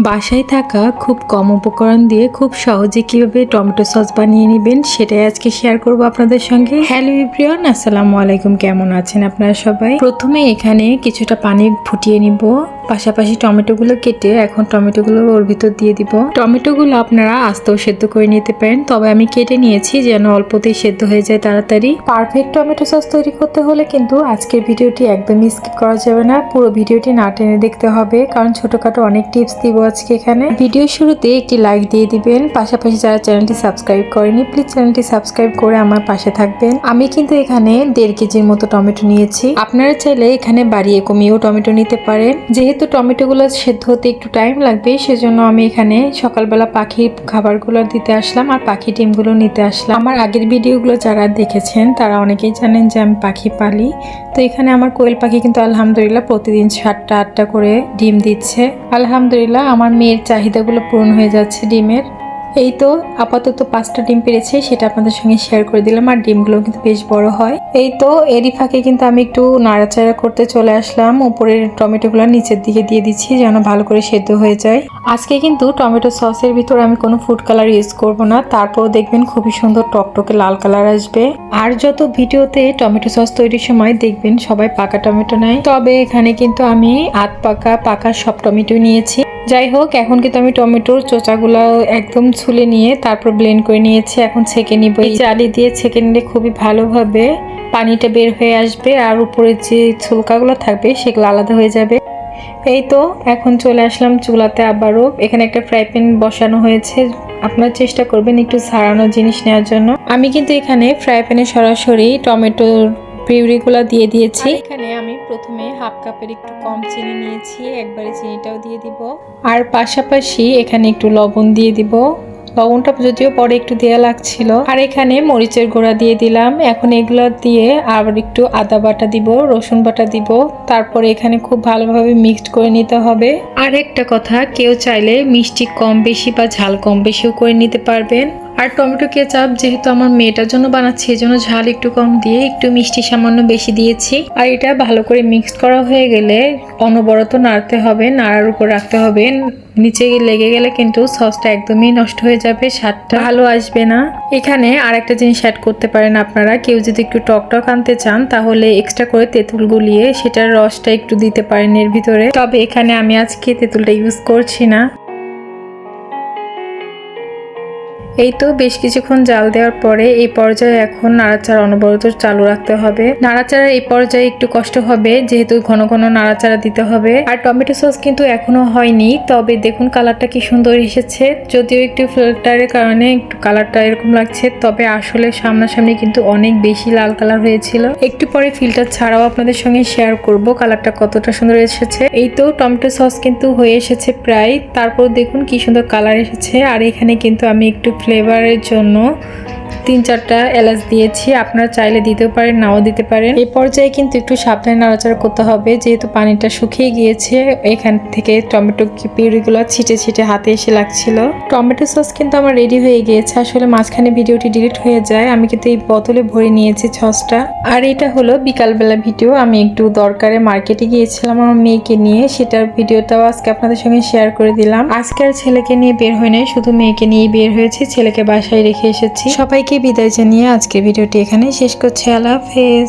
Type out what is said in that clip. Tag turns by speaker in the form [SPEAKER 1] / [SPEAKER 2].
[SPEAKER 1] বাসায় থাকা খুব কম উপকরণ দিয়ে খুব সহজে কীভাবে টমেটো সস বানিয়ে নেবেন সেটাই আজকে শেয়ার করব আপনাদের সঙ্গে। হ্যালো ইব্রিয়ন আসসালামু আলাইকুম, কেমন আছেন আপনারা সবাই? প্রথমে এখানে কিছুটা পানি ফুটিয়ে নিব। পাশাপাশি টমেটোগুলো কেটে এখন টমেটোগুলো ওর ভিতর দিয়ে দিব। টমেটোগুলো আপনারা আস্তেও সেদ্ধ করে নিতে পারেন। তবে আমি কেটে নিয়েছি যেন অল্পতেই সেদ্ধ হয়ে যায় তাড়াতাড়ি। পারফেক্ট টমেটো সস তৈরি করতে হলে কিন্তু আজকের ভিডিওটি একদমই স্কিপ করা যাবে না। পুরো ভিডিওটি না টেনে দেখতে হবে, কারণ ছোটখাটো অনেক টিপস দিব আজকে এখানে। ভিডিও শুরুতে একটি লাইক দিয়ে দিবেন। পাশাপাশি যারা চ্যানেলটি সাবস্ক্রাইব করেনি, প্লিজ চ্যানেলটি সাবস্ক্রাইব করে আমার পাশে থাকবেন। আমি কিন্তু এখানে দেড় কেজির মতো টমেটো নিয়েছি। আপনারা চাইলে এখানে বাড়িয়ে কমিয়েও টমেটো নিতে পারেন। যেহেতু টমেটোগুলো সেদ্ধ হতে একটু টাইম লাগবে, সেজন্য আমি এখানে সকালবেলা পাখির খাবারগুলো দিতে আসলাম আর পাখি ডিমগুলো নিতে আসলাম। আমার আগের ভিডিওগুলো যারা দেখেছেন, তারা অনেকেই জানেন যে আমি পাখি পালি। তো এখানে আমার কোয়েল পাখি কিন্তু আলহামদুলিল্লাহ প্রতিদিন সাতটা, আটটা করে ডিম দিচ্ছে। আলহামদুলিল্লাহ আমার মেয়ের চাহিদাগুলো পূরণ হয়ে যাচ্ছে ডিমের। এই তো আপাতত পাঁচটা ডিম পেরেছে, সেটা আপনাদের সঙ্গে শেয়ার করে দিলাম, আর ডিমগুলো কিন্তু বেশ বড় হয়। এই তো এরই ফাঁকে কিন্তু আমি একটু নাড়াচাড়া করতে চলে আসলাম উপরের টমেটোগুলো নিচের দিকে দিয়ে দিচ্ছি যেন ভালো করে সেদ্ধ হয়ে যায়। আজকে কিন্তু টমেটো সসের ভিতর আমি কোনো ফুড কালার ইউজ করব না, তারপর দেখবেন খুবই সুন্দর টকটকে লাল কালার আসবে। আর যত ভিডিওতে টমেটো সস তৈরির সময় দেখবেন সবাই পাকা টমেটো নেয়, তবে এখানে কিন্তু আমি আধ পাকা পাকা সব টমেটো নিয়েছি। যাই হোক, এখন কিন্তু আমি টমেটোর চোচাগুলো একদম ছুলে নিয়ে তারপর ব্লেন্ড করে নিয়েছি। এখন ছেঁকে নিব। এই জালি দিয়ে ছেঁকে নিলে খুবই ভালোভাবে পানিটা বের হয়ে আসবে আর উপরে যে ছুলকাগুলো থাকবে সেগুলো আলাদা হয়ে যাবে। এই তো, এখন চলে আসলাম চুলাতে আবারও। এখানে একটা ফ্রাই প্যান বসানো হয়েছে। আপনার চেষ্টা করবেন একটু ছাড়ানো জিনিস নেওয়ার জন্য। আমি কিন্তু এখানে ফ্রাই প্যানে সরাসরি টমেটোর পিউরিগুলো দিয়ে দিয়েছি। এখানে আমি প্রথমে হাফ কাপের একটু কম চিনি নিয়েছি। একবারে চিনিটাও দিয়ে দিব। আর পাশাপাশি এখানে একটু লবণ দিয়ে দিব। লবণটা যদিও পরে একটু দেয়া লাগছিল। আর এখানে মরিচের গুঁড়া দিয়ে দিলাম। এখন এগুলো দিয়ে আবার একটু আদা বাটা দিব, রসুন বাটা দিব। তারপরে এখানে খুব ভালোভাবে মিক্সড করে নিতে হবে। আর একটা কথা, কেউ চাইলে মিষ্টি কম বেশি বা ঝাল কম বেশিও করে নিতে পারবেন। আর টমেটো কেচাপ যেহেতু আমার মেয়েটার জন্য বানাচ্ছি এই জন্য ঝাল একটু কম দিয়ে একটু মিষ্টি সামান্য বেশি দিয়েছি। আর এটা ভালো করে মিক্স করা হয়ে গেলে অনবরত নাড়তে হবে, নাড়ার উপর রাখতে হবে। নিচে লেগে গেলে কিন্তু সসটা একদমই নষ্ট হয়ে যাবে, স্বাদটা ভালো আসবে না। এখানে আর একটা জিনিস অ্যাড করতে পারেন আপনারা। কেউ যদি একটু টক টক আনতে চান, তাহলে এক্সট্রা করে তেঁতুল গুলিয়ে সেটার রসটা একটু দিতে পারেন এর ভিতরে। তবে এখানে আমি আজকে তেঁতুলটা ইউজ করছি না। এই তো বেশ কিছুক্ষণ জাল দেওয়ার পরে এই পর্যায়ে এখন নাড়াচাড়া অনবরত চালু রাখতে হবে। নাড়াচাড়ার এই পর্যায়ে একটু কষ্ট হবে, যেহেতু ঘন ঘন নাড়াচাড়া দিতে হবে। আর টমেটো সস কিন্তু এখনও হয়নি, তবে দেখুন কালারটা কি সুন্দর এসেছে। যদিও একটু ফিল্টারের কারণে একটু কালারটা এরকম লাগছে, তবে আসলে সামনাসামনি কিন্তু অনেক বেশি লাল কালার হয়েছিল। একটু পরে ফিল্টার ছাড়াও আপনাদের সঙ্গে শেয়ার করব কালারটা কতটা সুন্দর এসেছে। এই তো টমেটো সস কিন্তু হয়ে এসেছে প্রায়, তারপর দেখুন কি সুন্দর কালার এসেছে। আর এখানে কিন্তু আমি একটু ফ্লেভারের জন্য তিন চারটা এলাচ দিয়েছি, আপনারা চাইলে দিতেও পারেন, নাও দিতে পারেন। এই পর্যায়ে কিন্তু একটু সাবধানে নাড়াচাড়া করতে হবে, যেহেতু পানিটা শুকিয়ে গিয়েছে, এখান থেকে টমেটো পিউরিগুলো ছিটে ছিটে হাতে এসে লাগছিল। টমেটো সস কিন্তু আমার রেডি হয়ে গিয়েছে, আসলে মাঝখানে ভিডিওটি ডিলিট হয়ে যায়, আমি কিন্তু এই বোতলে ভরে নিয়েছি সসটা। আর এটা হলো বিকালবেলা ভিডিও, আমি একটু দরকারে মার্কেটে গিয়েছিলাম আমার মেয়েকে নিয়ে, সেটার ভিডিওটাও আজকে আপনাদের সঙ্গে শেয়ার করে দিলাম। আজকে আর ছেলেকে নিয়ে বের হয়ে নাই, শুধু মেয়েকে নিয়ে বের হয়েছি, ছেলেকে বাসায় রেখে এসেছি। সবাইকে বিদায় জানিয়ে আজকের ভিডিওটি এখানে শেষ করছি। আল্লাহ হাফেজ।